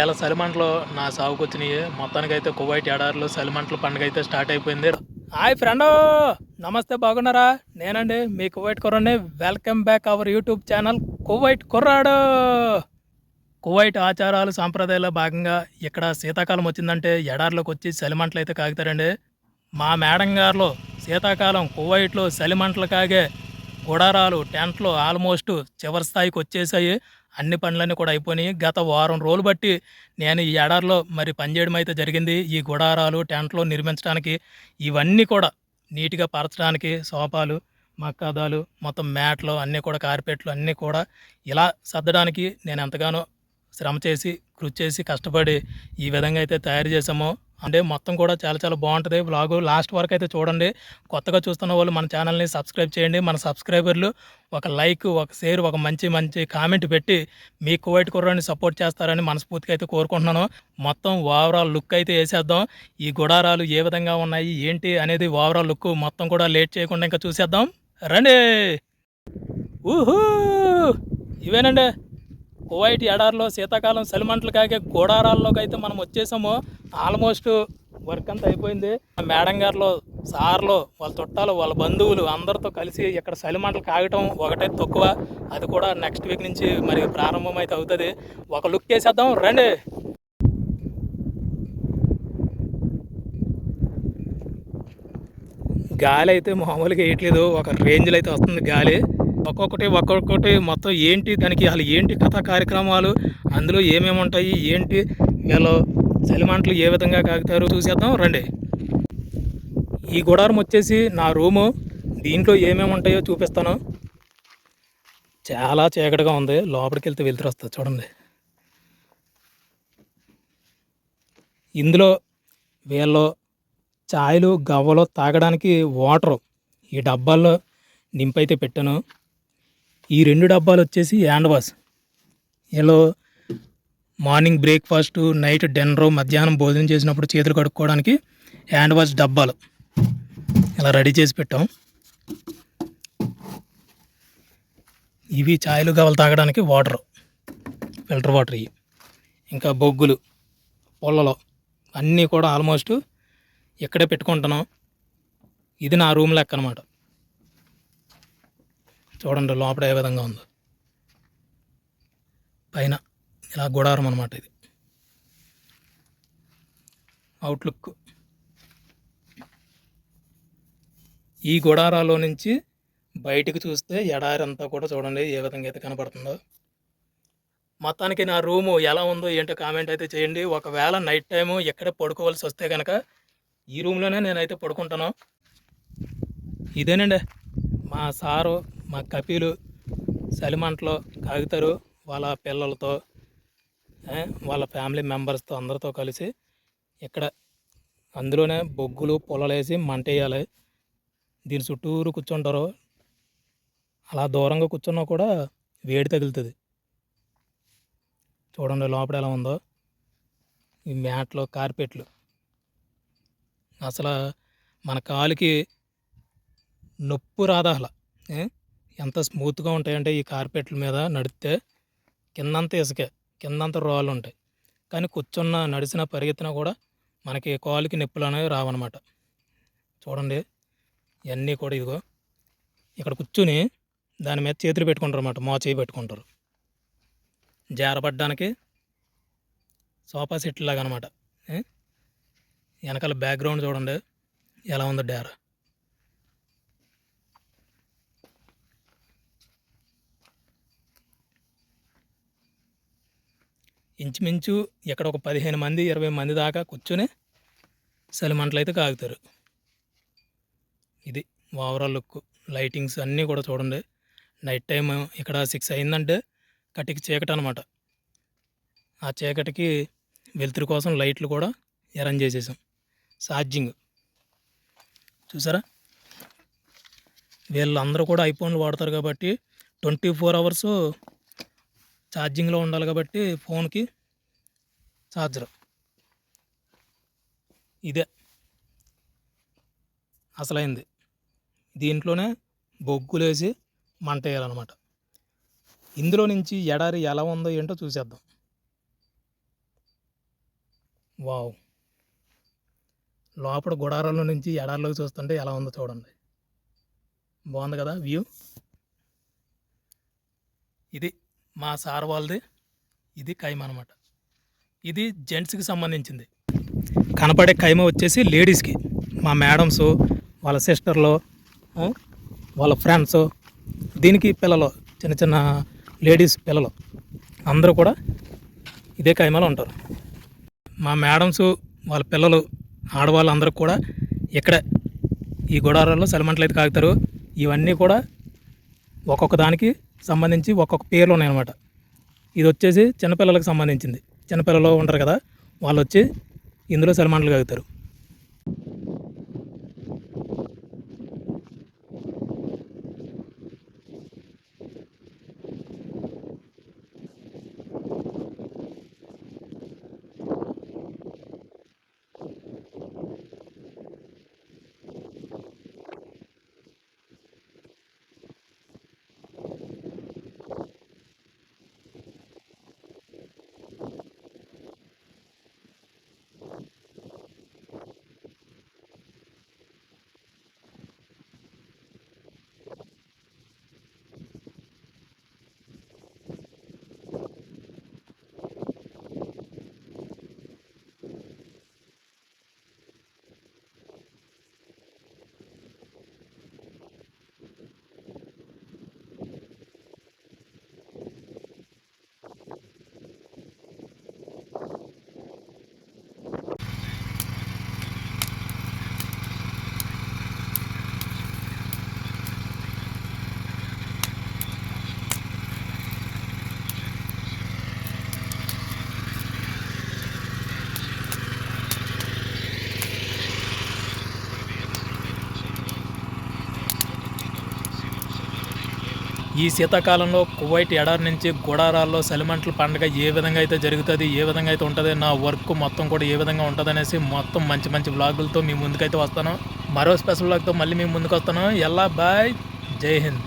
ఏళ్ళ సలిమంటలు నా సాగుకు వచ్చినాయి మొత్తానికి అయితే కువైట్ ఎడారిలో సలిమంటలు పండుగ అయితే స్టార్ట్ అయిపోయింది. Hi friend! నమస్తే బాగున్నారా? నేనండి మీ కువైట్ కుర్రాన్ని welcome back our YouTube channel Kuwait కుర్రాడు! కువైట్ ఆచారాలు సాంప్రదాయాల్లో భాగంగా ఇక్కడ శీతాకాలం వచ్చిందంటే ఎడారిలోకి వచ్చి సలిమంటలు అయితే కాగుతారండి. మా మేడం గారిలో శీతాకాలం కువైట్లో సలిమంటలు కాగే గుడారాలు టెంట్లు ఆల్మోస్ట్ చివరి స్థాయికి వచ్చేసాయి. అన్ని పనులన్నీ కూడా అయిపోయినాయి. గత వారం రోజులు బట్టి నేను ఈ ఎడారిలో మరి పనిచేయడం అయితే జరిగింది. ఈ గుడారాలు టెంట్లు నిర్మించడానికి ఇవన్నీ కూడా నీట్గా పరచడానికి సోఫాలు మక్కాదాలు మొత్తం మ్యాట్లు అన్నీ కూడా కార్పెట్లు అన్నీ కూడా ఇలా సర్దడానికి నేను ఎంతగానో శ్రమ చేసి కృషి చేసి కష్టపడి ఈ విధంగా అయితే తయారు చేసాము అంటే మొత్తం కూడా చాలా చాలా బాగుంటుంది. బ్లాగు లాస్ట్ వరకు అయితే చూడండి. కొత్తగా చూస్తున్న వాళ్ళు మన ఛానల్ని సబ్స్క్రైబ్ చేయండి. మన సబ్స్క్రైబర్లు ఒక లైక్ ఒక షేర్ ఒక మంచి మంచి కామెంట్ పెట్టి మీ కువైట్ కుర్రాన్ని సపోర్ట్ చేస్తారని మనస్ఫూర్తిగా అయితే కోరుకుంటున్నాను. మొత్తం ఓవరాల్ లుక్ అయితే వేసేద్దాం. ఈ గుడారాలు ఏ విధంగా ఉన్నాయి ఏంటి అనేది ఓవరాల్ లుక్ మొత్తం కూడా లేట్ చేయకుండా ఇంకా చూసేద్దాం. రండి! ఊహూ! ఇవేనండి? కువైట్ ఎడారిలో శీతాకాలం చలిమంటలు కాగే గోడారాల్లోకి అయితే మనం వచ్చేసాము ఆల్మోస్ట్ వర్క్ అంతా అయిపోయింది. మేడం గారిలో సార్లు వాళ్ళ చుట్టాలు వాళ్ళ బంధువులు అందరితో కలిసి ఇక్కడ చలిమంటలు కాగటం ఒకటే తక్కువ. అది కూడా నెక్స్ట్ వీక్ నుంచి మరి ప్రారంభం అయితే అవుతుంది. ఒక లుక్ వేసేద్దాం రండి. గాలి అయితే మామూలుగా వేయట్లేదు ఒక రేంజ్లో అయితే వస్తుంది గాలి. ఒక్కొక్కటి ఒక్కొక్కటి మొత్తం ఏంటి దానికి అసలు ఏంటి కథా కార్యక్రమాలు అందులో ఏమేమి ఉంటాయి ఏంటి వీళ్ళు చలిమంటలు ఏ విధంగా కాగుతారు చూసేద్దాం రండి. ఈ గుడారం వచ్చేసి నా రూము దీంట్లో ఏమేమి ఉంటాయో చూపిస్తాను. చాలా చీకటిగా ఉంది లోపలికి వెళ్తే వెళ్తురు వస్తుంది చూడండి. ఇందులో వీళ్ళు ఛాయలు గవ్వలు తాగడానికి వాటరు ఈ డబ్బాల్లో నింపైతే పెట్టాను. ఈ రెండు డబ్బాలు వచ్చేసి హ్యాండ్ వాష్ వీళ్ళు మార్నింగ్ బ్రేక్ఫాస్ట్ నైట్ డిన్నర్ మధ్యాహ్నం భోజనం చేసినప్పుడు చేతులు కడుక్కోవడానికి హ్యాండ్ వాష్ డబ్బాలు. ఇలా రెడీ చేసి పెట్టాం. ఇవి ఛాయలు గవలు తాగడానికి వాటర్ ఫిల్టర్ వాటర్ ఇవి. ఇంకా బొగ్గులు పొలలో అన్నీ కూడా ఆల్మోస్ట్ ఇక్కడే పెట్టుకుంటున్నాం. ఇది నా రూమ్ లెక్క అనమాట చూడండి లోపల ఏ విధంగా ఉందో. పైన ఇలా గుడారం అనమాట ఇది. అవుట్లుక్ ఈ గుడారాలో నుంచి బయటికి చూస్తే ఎడారి అంతా కూడా చూడండి ఏ విధంగా అయితే కనపడుతుందో. మొత్తానికి నా రూము ఎలా ఉందో ఏంటో కామెంట్ అయితే చేయండి. ఒకవేళ నైట్ టైము ఎక్కడ పడుకోవాల్సి వస్తే కనుక ఈ రూమ్లోనే నేనైతే పడుకుంటాను. ఇదేనండి మా సారు మా కపిలు సలిమంటలో కాగుతారు వాళ్ళ పిల్లలతో వాళ్ళ ఫ్యామిలీ మెంబర్స్తో అందరితో కలిసి ఇక్కడ అందులోనే బొగ్గులు పొలలేసి మంట వేయాలి దీని చుట్టూరు కూర్చుంటారు. అలా దూరంగా కూర్చున్నా కూడా వేడి తగులుతుంది. చూడండి లోపల ఎలా ఉందో. ఈ మ్యాట్లు కార్పెట్లు. అసలు మన కాలుకి నొప్పు రాదా అసలు ఎంత స్మూత్గా ఉంటాయంటే ఈ కార్పెట్ల మీద నడిస్తే కిందంత ఇసుకే కిందంత రోలు ఉంటాయి. కానీ కూర్చున్న నడిచిన పరిగెత్తినా కూడా మనకి కాలుకి నొప్పులు అనేవి రావన్నమాట. చూడండి ఇవన్నీ కూడా ఇదిగో. ఇక్కడ కూర్చుని దాని మీద చేతులు పెట్టుకుంటారు అన్నమాట మో చేయి పెట్టుకుంటారు. జారపడ్డానికి సోఫా సెట్ లాగా అనమాట వెనకాల బ్యాక్గ్రౌండ్ చూడండి ఎలా ఉందో డేరా. ఇంచుమించు ఇక్కడ ఒక పదిహేను మంది ఇరవై మంది దాకా కూర్చొని సెలమంటలు అయితే కాగుతారు. ఇది ఓవరాల్ లుక్. లైటింగ్స్ అన్నీ కూడా చూడండి. నైట్ టైం ఇక్కడ సిక్స్ అయిందంటే కటికి చీకటి అనమాట ఆ చీకటికి వెలుతురు కోసం లైట్లు కూడా అరేంజ్ చేసేసాం. ఛార్జింగ్. చూసారా? వీళ్ళందరూ కూడా ఐఫోన్లు వాడతారు కాబట్టి ట్వంటీ ఫోర్ అవర్స్ ఛార్జింగ్లో ఉండాలి కాబట్టి ఫోన్కి ఛార్జర్. ఇదే. అసలైంది. దీంట్లోనే బొగ్గులేసి మంట వేయాలన్నమాట. ఇందులో నుంచి ఎడారి ఎలా ఉందో ఏంటో చూసేద్దాం. వావ్. లోపల గుడారంలో నుంచి ఎడారిలోకి చూస్తుంటే ఎలా ఉందో చూడండి. బాగుంది కదా వ్యూ? ఇది మా సార్ వాళ్ళది. ఇది కైమ అనమాట ఇది జెంట్స్కి సంబంధించింది. కనపడే కైమ వచ్చేసి లేడీస్కి మా మేడమ్స్ వాళ్ళ సిస్టర్లు వాళ్ళ ఫ్రెండ్స్ దీనికి పిల్లలు చిన్న చిన్న లేడీస్ పిల్లలు. అందరూ కూడా ఇదే కైమలో ఉంటారు. మా మేడమ్స్ వాళ్ళ పిల్లలు ఆడవాళ్ళు అందరూ కూడా ఇక్కడే. ఈ గుడారాల్లో సెలమంటలు అయితే కాగుతారు. ఇవన్నీ కూడా ఒక్కొక్క దానికి సంబంధించి ఒక్కొక్క పేర్లు ఉన్నాయన్నమాట. ఇది వచ్చేసి చిన్నపిల్లలకు సంబంధించింది. చిన్నపిల్లలు ఉంటారు కదా వాళ్ళు వచ్చి ఇందులో సెలమాటలు కాగుతారు ఈ శీతాకాలంలో కువైట్ ఎడారి నుంచి గుడారాల్లో సెలిమెంట్ల పండుగ ఏ విధంగా అయితే జరుగుతుంది ఏ విధంగా అయితే ఉంటుంది నా వర్క్ మొత్తం కూడా ఏ విధంగా ఉంటుంది అనేసి మొత్తం మంచి మంచి బ్లాగులతో మీ ముందుకైతే వస్తాను. మరో స్పెషల్ బ్లాగ్తో మళ్ళీ మీ ముందుకు వస్తాను ఎల్లా బాయ్. జై హింద్.